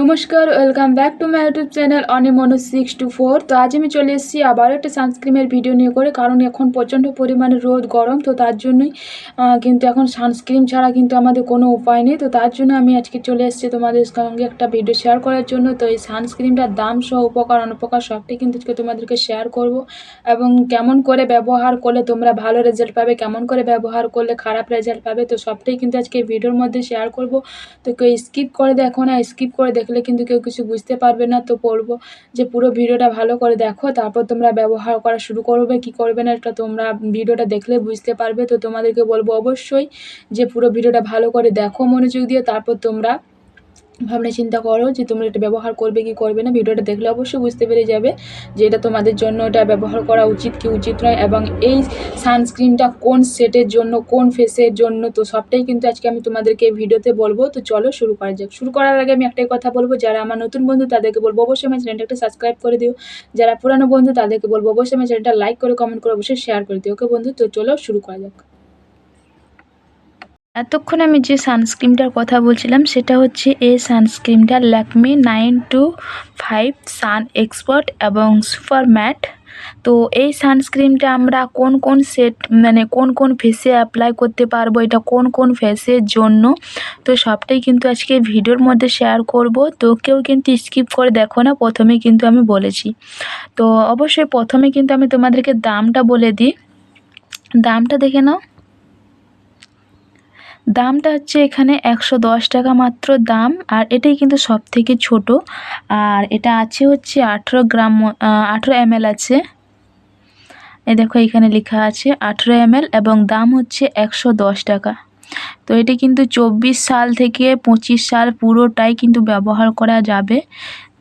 নমস্কার welcome back to my YouTube channel অনিমনো six two four তো আজ আমি চলে এসেছি আবার একটা সানস্ক্রিমের ভিডিও নিয়ে করে, কারণ এখন প্রচণ্ড পরিমাণে রোদ, গরম, তো তার জন্যই কিন্তু এখন সানস্ক্রিন ছাড়া কিন্তু আমাদের কোনো উপায় নেই। তো তার জন্য আমি আজকে চলে এসেছি তোমাদের সঙ্গে একটা ভিডিও শেয়ার করার জন্য। তো এই সানস্ক্রিনটার দাম সহ উপকার, অনুপকার সবটাই কিন্তু আজকে তোমাদেরকে শেয়ার করব। এবং কেমন করে ব্যবহার করলে তোমরা ভালো রেজাল্ট পাবে, কেমন করে ব্যবহার করলে খারাপ রেজাল্ট পাবে, তো সবটাই কিন্তু আজকে ভিডিওর মধ্যে শেয়ার করব। তো কেউ স্কিপ করে দেখো না স্কিপ করে দেখলে কিন্তু কেউ কিছু বুঝতে পারবে না, তো বলব যে পুরো ভিডিওটা ভালো করে দেখো, তারপর তোমরা ব্যবহার করা শুরু করবে, কি করবে না এটা তোমরা ভিডিওটা দেখলে বুঝতে পারবে, তো তোমাদেরকে বলব অবশ্যই যে পুরো ভিডিওটা ভালো করে দেখো মনোযোগ দিয়ে, তারপর তোমরা ভাবনা চিন্তা করো যে তোমরা এটা ব্যবহার করবে কি করবে না, ভিডিওটা দেখলে অবশ্যই বুঝতে পেরে যাবে যে এটা তোমাদের জন্য এটা ব্যবহার করা উচিত কি উচিত নয় এবং এই সানস্ক্রিনটা কোন সেটের জন্য, কোন ফেসের জন্য, তো সবটাই কিন্তু আজকে আমি তোমাদেরকে ভিডিওতে বলব। তো চলো শুরু করা যাক। শুরু করার আগে আমি একটাই কথা বলব, যারা আমার নতুন বন্ধু তাদেরকে বলব অবশ্যই আমার চ্যানেলটা একটা সাবস্ক্রাইব করে দিও। যারা পুরানো বন্ধু তাদেরকে বলব অবশ্যই আমার চ্যানেলটা লাইক করে কমেন্ট করে অবশ্যই শেয়ার করে দিও। ওকে বন্ধু, তো চলো শুরু করা যাক। এতক্ষণ আমি যে সানস্ক্রিনটার কথা বলছিলাম, সেটা হচ্ছে এই সানস্ক্রিনটা Lakme nine two five sun expert এবং সুপার ম্যাট তো এই সানস্ক্রিনটা আমরা কোন কোন সেট মানে কোন কোন ফেসে অ্যাপ্লাই করতে পারব, এটা কোন কোন ফেসের জন্য? তো সবটাই কিন্তু আজকে ভিডিওর মধ্যে শেয়ার করব। তো কেউ কিন্তু স্কিপ করে দেখো না, প্রথমে কিন্তু আমি বলেছি। তো অবশ্যই প্রথমে কিন্তু আমি তোমাদেরকে দামটা বলে দিই। দামটা দেখে নাও। দামটা হচ্ছে এখানে একশো দশ টাকা মাত্র দাম, আর এটাই কিন্তু সব থেকে ছোটো। আর এটা আছে হচ্ছে আঠেরো গ্রাম আঠেরো এমএল আছে। এ দেখো এখানে লেখা আছে আঠেরো এমএল এবং দাম হচ্ছে একশো দশ টাকা। তো এটা কিন্তু চব্বিশ সাল থেকে পঁচিশ সাল পুরোটাই কিন্তু ব্যবহার করা যাবে।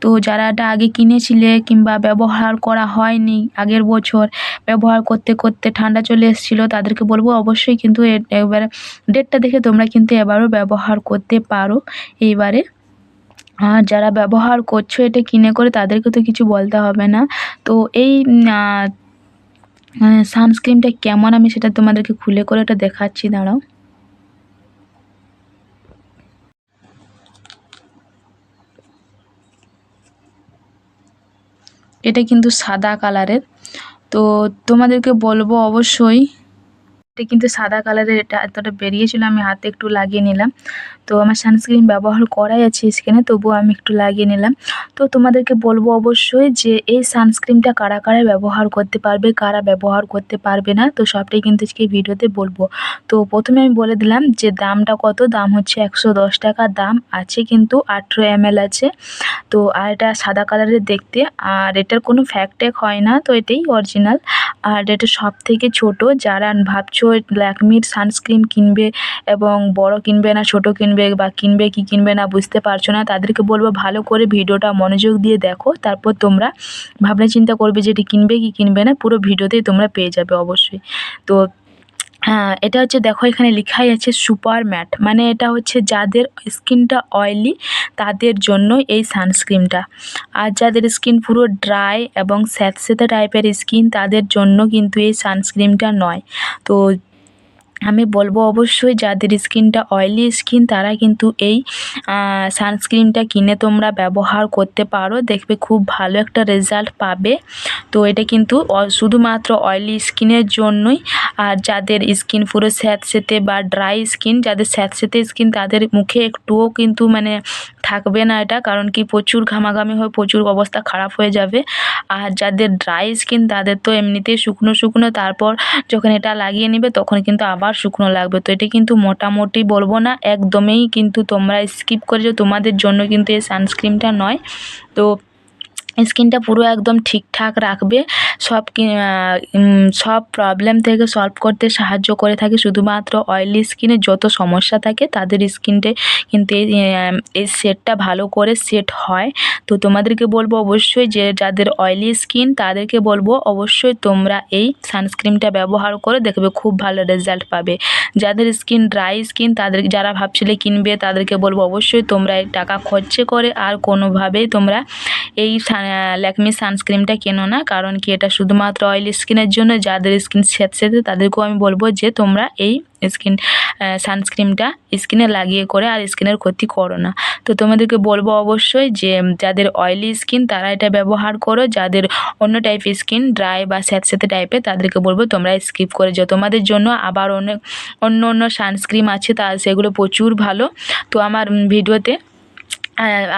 তো যারা এটা আগে কিনেছিলে কিংবা ব্যবহার করা হয়নি আগের বছর, ব্যবহার করতে করতে ঠান্ডা চলে এসেছিল, তাদেরকে বলব অবশ্যই কিন্তু এবারে ডেটটা দেখে তোমরা কিন্তু এবারও ব্যবহার করতে পারো। এইবারে আর যারা ব্যবহার করছ এটা কিনে করে তাদেরকে তো কিছু বলতে হবে না। তো এই সানস্ক্রিনটা কেমন আমি সেটা তোমাদেরকে খুলে করে এটা দেখাচ্ছি, দাঁড়াও। এটা কিন্তু সাদা কালারের। তো তোমাদেরকে বলব অবশ্যই এটা কিন্তু সাদা কালারের, এটা এতটা বেরিয়েছিল, আমি হাতে একটু লাগিয়ে নিলাম। তো আমার সানস্ক্রিন ব্যবহার করাই আছে স্কিনে তবুও আমি একটু লাগিয়ে নিলাম। তো তোমাদেরকে বলব অবশ্যই যে, এই সানস্ক্রিনটা কারা কারা ব্যবহার করতে পারবে, কারা ব্যবহার করতে পারবে না, তো সবটাই কিন্তু আজকে ভিডিওতে বলব। তো প্রথমে আমি বলে দিলাম যে, দামটা কত? দাম হচ্ছে একশো দশ টাকা, দাম আছে কিন্তু আঠেরো এমএল আছে। তো, আর এটা সাদা কালারের দেখতে, আর এটার কোনো ফ্যাকটেক হয় না, তো এটাই অরিজিনাল আর এটা সব থেকে ছোটো, যারা ভাবছ ল্যাকমির সানস্ক্রিন কিনবে এবং বড় কিনবে না, ছোট কিনবে বা কিনবে কি কিনবে না বুঝতে পারছ না, তাদেরকে বলব ভালো করে ভিডিওটা মনোযোগ দিয়ে দেখো, তারপর তোমরা ভাবনা চিন্তা করবে যে এটি কিনবে কি কিনবে না, পুরো ভিডিওতেই তোমরা পেয়ে যাবে অবশ্যই। তো হ্যাঁ এটা হচ্ছে দেখো, এখানে লেখাই আছে সুপার ম্যাট। মানে এটা হচ্ছে যাদের স্কিনটা অয়েলি তাদের জন্য এই সানস্ক্রিনটা। আর যাদের স্কিন পুরো ড্রাই এবং স্যাঁতস্যাঁতে টাইপের স্কিন, তাদের জন্য কিন্তু এই সানস্ক্রিনটা নয়। তো আমি বলব অবশ্যই যাদের স্কিনটা অয়েলি স্কিন তারা কিন্তু এই সানস্ক্রিনটা কিনে তোমরা ব্যবহার করতে পারো। দেখবে খুব ভালো একটা রেজাল্ট পাবে। তো এটা কিন্তু শুধুমাত্র অয়েলি স্কিনের জন্যই। আর যাদের স্কিন পুরো স্যাঁতসেঁতে বা ড্রাই স্কিন যাদের স্যাঁতসেঁতে স্কিন তাদের মুখে একটুও কিন্তু মানে থাকবে না এটা। কারণ কি? প্রচুর ঘামাঘামি হয়ে, প্রচুর অবস্থা খারাপ হয়ে যাবে। আর যাদের ড্রাই স্কিন তাদের তো এমনিতেই শুকনো শুকনো। তারপর যখন এটা লাগিয়ে নেবে, তখন কিন্তু আবার শুকনো লাগবে। তো এটা কিন্তু মোটামুটি বলব না, একদমই কিন্তু তোমরা স্কিপ করে যে তোমাদের জন্য কিন্তু এই সানস্ক্রিনটা নয়। তো স্কিনটা পুরো একদম ঠিকঠাক রাখবে। সব সব প্রবলেম থেকে সলভ করতে সাহায্য করে থাকে। শুধুমাত্র অয়েলি স্কিনে যত সমস্যা থাকে, তাদের স্কিনটে কিন্তু এই সেটটা ভালো করে সেট হয়। তো তোমাদেরকে বলব অবশ্যই যে, যাদের অয়েলি স্কিন তাদেরকে বলব অবশ্যই তোমরা এই সানস্ক্রিনটা ব্যবহার করে দেখবে, খুব ভালো রেজাল্ট পাবে। যাদের স্কিন ড্রাই স্কিন তাদের, যারা ভাবছিলে কিনবে, তাদেরকে বলব অবশ্যই তোমরা এই টাকা খরচে করে আর কোনোভাবেই তোমরা এই ল্যাকমি সানস্ক্রিনটা কেনো না, কারণ কি এটা শুধুমাত্র অয়েলি স্কিনের জন্য, যাদের স্কিন স্যাঁতসেঁতে তাদেরকেও আমি বলব যে তোমরা এই স্কিন সানস্ক্রিনটা স্কিনে লাগিয়ে করে আর স্কিনের ক্ষতি করো না। তো তোমাদেরকে বলব অবশ্যই যে যাদের অয়েলি স্কিন তারা এটা ব্যবহার করো, যাদের অন্য টাইপের স্কিন ড্রাই বা স্যাঁতস্যাঁতে টাইপের তাদেরকে বলব তোমরা স্কিপ করে যাও। তোমাদের জন্য আবার অনেক অন্য অন্য সানস্ক্রিন আছে, তা সেগুলো প্রচুর ভালো। তো আমার ভিডিওতে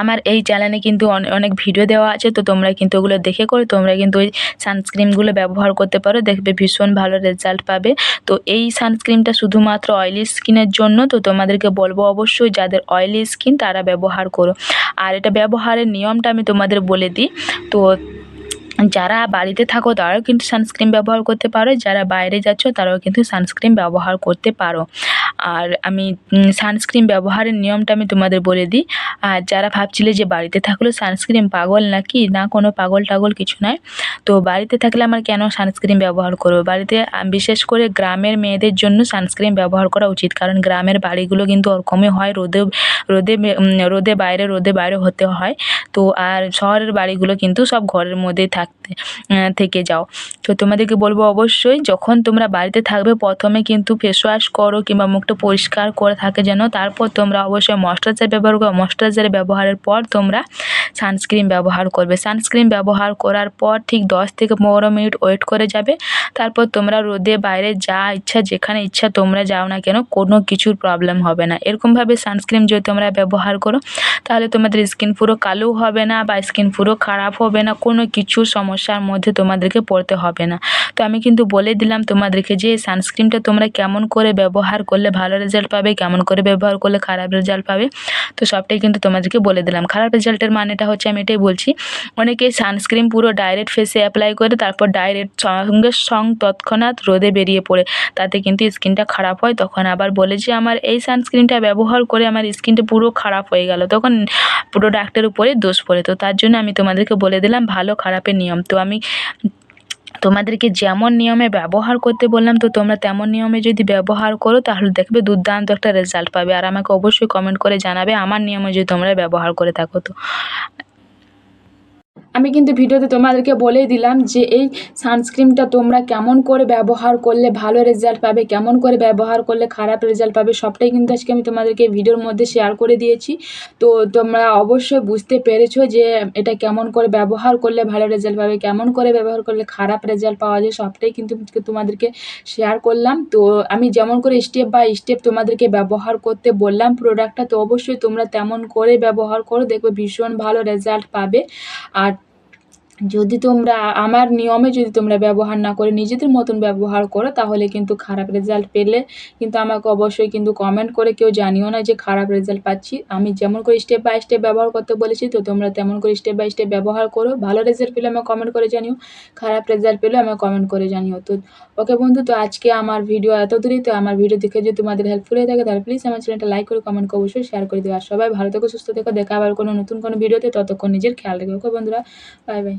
আমার এই চ্যানেলে কিন্তু অনেক ভিডিও দেওয়া আছে, তো তোমরা কিন্তু ওগুলো দেখে করে। তোমরা কিন্তু ওই সানস্ক্রিনগুলো ব্যবহার করতে পারো, দেখবে ভীষণ ভালো রেজাল্ট পাবে। তো এই সানস্ক্রিনটা শুধুমাত্র অয়েলি স্কিনের জন্য, তো তোমাদেরকে বলব অবশ্যই যাদের অয়েলি স্কিন তারা ব্যবহার করো। আর এটা ব্যবহারের নিয়মটা আমি তোমাদের বলে দিই, তো যারা বাড়িতে থাকো তারাও কিন্তু সানস্ক্রিন ব্যবহার করতে পারো, যারা বাইরে যাচ্ছ তারাও কিন্তু সানস্ক্রিন ব্যবহার করতে পারো। আর আমি সানস্ক্রিন ব্যবহারের নিয়মটা আমি তোমাদের বলে দিই। আর যারা ভাবছিলে যে বাড়িতে থাকলেও সানস্ক্রিন পাগল নাকি? না, কোনো পাগল টাগল কিছু নয় তো বাড়িতে থাকলে আমার কেন সানস্ক্রিন ব্যবহার করব? বাড়িতে বিশেষ করে গ্রামের মেয়েদের জন্য সানস্ক্রিন ব্যবহার করা উচিত। কারণ গ্রামের বাড়িগুলো কিন্তু ওরকমই হয়, রোদে রোদে রোদে বাইরে রোদে বাইরে হতে হয়। তো আর শহরের বাড়িগুলো কিন্তু সব ঘরের মধ্যেই থাকতে থেকে যাও। তো তোমাদেরকে বলব অবশ্যই, যখন তোমরা বাড়িতে থাকবে, প্রথমে কিন্তু ফেস ওয়াশ করো কিংবা মুখটা পরিষ্কার করে থাকে যেন। তারপর তোমরা অবশ্যই ময়শ্চারাইজার ব্যবহার করো। ময়শ্চারাইজার ব্যবহারের পর তোমরা সানস্ক্রিন ব্যবহার করবে। সানস্ক্রিন ব্যবহার করার পর ঠিক দশ থেকে পনেরো মিনিট ওয়েট করে যাবে। তারপর তোমরা রোদে বাইরে যা ইচ্ছা, যেখানে ইচ্ছা তোমরা যাও না কেন, কোনো কিছুর প্রবলেম হবে না। এরকমভাবে সানস্ক্রিন যদি তোমরা ব্যবহার করো, তাহলে তোমাদের স্কিন পুরো কালো হবে না বা স্কিন পুরো খারাপ হবে না। কোনো কিছু সমস্যার মধ্যে তোমাদেরকে পড়তে হবে না। তো আমি কিন্তু বলে দিলাম তোমাদেরকে যে সানস্ক্রিনটা তোমরা কেমন করে ব্যবহার করলে ভালো রেজাল্ট পাবে, কেমন করে ব্যবহার করলে খারাপ রেজাল্ট পাবে, তো সবটাই কিন্তু তোমাদেরকে বলে দিলাম। খারাপ রেজাল্টের মানেটা হচ্ছে আমি এটাই বলছি, অনেকে সানস্ক্রিন পুরো ডাইরেক্ট ফেসে অ্যাপ্লাই করে, তারপর ডাইরেক্ট সঙ্গে সং তৎক্ষণাৎ রোদে বেরিয়ে পড়ে। তাতে কিন্তু স্কিনটা খারাপ হয়, তখন আবার বলে যে, আমার এই সানস্ক্রিনটা ব্যবহার করে আমার স্কিনটা পুরো খারাপ হয়ে গেল। তখন প্রোডাক্টের উপরে দোষ পড়ে। তো তার জন্য আমি তোমাদেরকে বলে দিলাম, ভালো খারাপের নিয়ম। তো আমি তোমাদেরকে যেমন নিয়মে ব্যবহার করতে বললাম, তো তোমরা তেমন নিয়মে যদি ব্যবহার করো, তাহলে দেখবে দুর্দান্ত একটা রেজাল্ট পাবে। আর আমাকে অবশ্যই কমেন্ট করে জানাবে আমার নিয়মে যদি তোমরা ব্যবহার করে থাকো তো। আমি কিন্তু ভিডিওতে তোমাদেরকে বলেই দিলাম যে এই সানস্ক্রিনটা তোমরা কেমন করে ব্যবহার করলে ভালো রেজাল্ট পাবে, কেমন করে ব্যবহার করলে খারাপ রেজাল্ট পাবে, সবটাই কিন্তু আজকে আমি তোমাদেরকে ভিডিওর মধ্যে শেয়ার করে দিয়েছি। তো তোমরা অবশ্যই বুঝতে পেরেছ যে এটা কেমন করে ব্যবহার করলে ভালো রেজাল্ট পাবে, কেমন করে ব্যবহার করলে খারাপ রেজাল্ট পাওয়া যায়, সবটাই কিন্তু তোমাদেরকে শেয়ার করলাম। তো আমি যেমন করে স্টেপ বাই স্টেপ তোমাদেরকে ব্যবহার করতে বললাম প্রোডাক্টটা তো অবশ্যই তোমরা তেমন করে ব্যবহার করো, দেখবে ভীষণ ভালো রেজাল্ট পাবে। আর যদি তোমরা আমার নিয়মে যদি তোমরা ব্যবহার না করে নিজেদের মতন ব্যবহার করো, তাহলে কিন্তু খারাপ রেজাল্ট পেলে কিন্তু আমাকে অবশ্যই কিন্তু কমেন্ট করে কেউ জানিও না যে খারাপ রেজাল্ট পাচ্ছি। আমি যেমন করে স্টেপ বাই স্টেপ ব্যবহার করতে বলেছি, তো তোমরা তেমন করে স্টেপ বাই স্টেপ ব্যবহার করো। ভালো রেজাল্ট পেলে আমাকে কমেন্ট করে জানিও, খারাপ রেজাল্ট পেলে আমাকে কমেন্ট করে জানিও। তো ওকে বন্ধু, তো আজকে আমার ভিডিও এত দূরই, তো আমার ভিডিও দেখে যদি তোমাদের হেল্পফুল হয়ে থাকে, তাহলে প্লিজ আমার চ্যানেলটা লাইক করে কমেন্ট করে অবশ্যই শেয়ার করে দিও। আর সবাই ভালো থেকো, সুস্থ থেকো, দেখা আবার কোনো নতুন কোনো ভিডিওতে ততক্ষণ নিজের খেয়াল রেখো ওকে বন্ধুরা? Bye bye